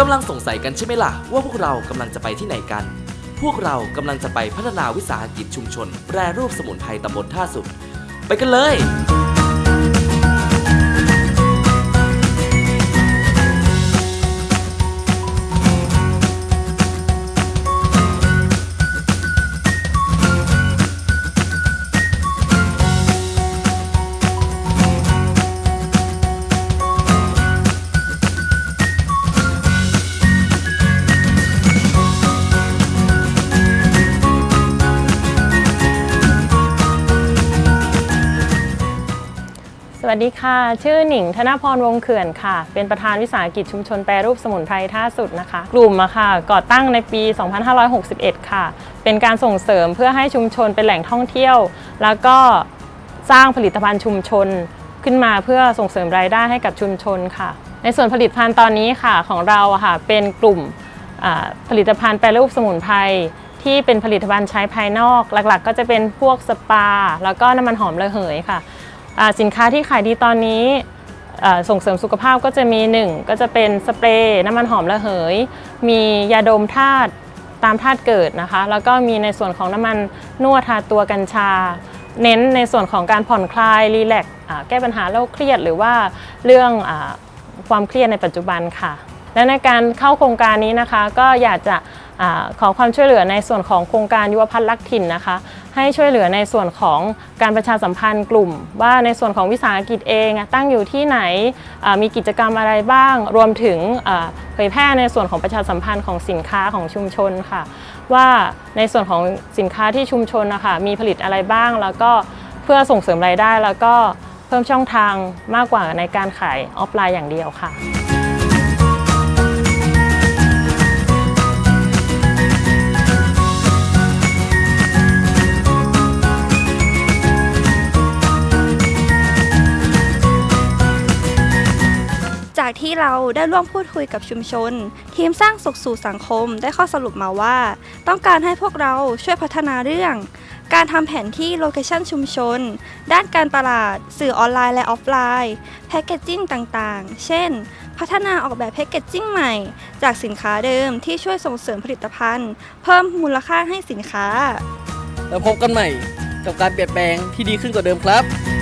กำลังสงสัยกันใช่ไหมล่ะ ว่าพวกเรากำลังจะไปที่ไหนกัน พวกเรากำลังจะไปพัฒนาวิสาหกิจชุมชน แปรรูปสมุนไพรตำบลท่าสุด ไปกันเลย สวัสดีค่ะ ชื่อหนิง ธนพรวงเขื่อนค่ะ เป็นประธานวิสาหกิจชุมชนแปรรูปสมุนไพรท่าสุดนะคะ กลุ่มอะค่ะ ก่อตั้งในปี 2561 ค่ะ เป็นการส่งเสริมเพื่อให้ชุมชนเป็นแหล่งท่องเที่ยว แล้วก็สร้างผลิตภัณฑ์ชุมชนขึ้นมาเพื่อส่งเสริมรายได้ให้กับชุมชนค่ะ ในส่วนผลิตภัณฑ์ตอนนี้ค่ะของเราอะค่ะเป็นกลุ่มผลิตภัณฑ์แปรรูปสมุนไพรที่เป็นผลิตภัณฑ์ใช้ภายนอก หลักๆ ก็จะเป็นพวกสปา แล้วก็น้ำมันหอมระเหยค่ะ สินค้าที่ขายดีตอนนี้ส่งเสริมสุขภาพก็จะมี 1 ก็จะเป็นสเปรย์น้ำมันหอมระเหย มียาดมธาตุตามธาตุเกิดนะคะ แล้วก็มีในส่วนของน้ำมันนวดทาตัวกัญชา เน้นในส่วนของการผ่อนคลายรีแลกซ์แก้ปัญหาโรคเครียดหรือว่าเรื่องอความเครียดในปัจจุบันค่ะ และในการเข้าโครงการนี้นะคะก็อยากจะ อขอความช่วยเหลือในส่วนของโครงการยุวพัฒน์รักถิ่นนะคะ ให้ช่วยเหลือในส่วนของการประชาสัมพันธ์กลุ่ม ว่าในส่วนของวิสาหกิจเองตั้งอยู่ที่ไหนมีกิจกรรมอะไรบ้าง รวมถึงเผยแพร่ในส่วนของประชาสัมพันธ์ของสินค้าของชุมชนค่ะ ว่าในส่วนของสินค้าที่ชุมชนนะคะมีผลิตอะไรบ้างแล้วก็เพื่อส่งเสริมรายได้แล้วก็เพิ่มช่องทางมากกว่าในการขายออฟไลน์อย่างเดียวค่ะ จากที่เราได้ร่วมพูดคุยกับชุมชน ทีมสร้างสุขสู่สังคมได้ข้อสรุปมาว่า ต้องการให้พวกเราช่วยพัฒนาเรื่อง การทำแผนที่โลเคชันชุมชน ด้านการตลาด สื่อออนไลน์และออฟไลน์แพคเกจจิ้งต่างๆ เช่น พัฒนาออกแบบแพคเกจจิ้งใหม่ จากสินค้าเดิมที่ช่วยส่งเสริมผลิตภัณฑ์ เพิ่มมูลค่าให้สินค้า แล้วพบกันใหม่กับการเปลี่ยนแปลงที่ดีขึ้นกว่าเดิมครับ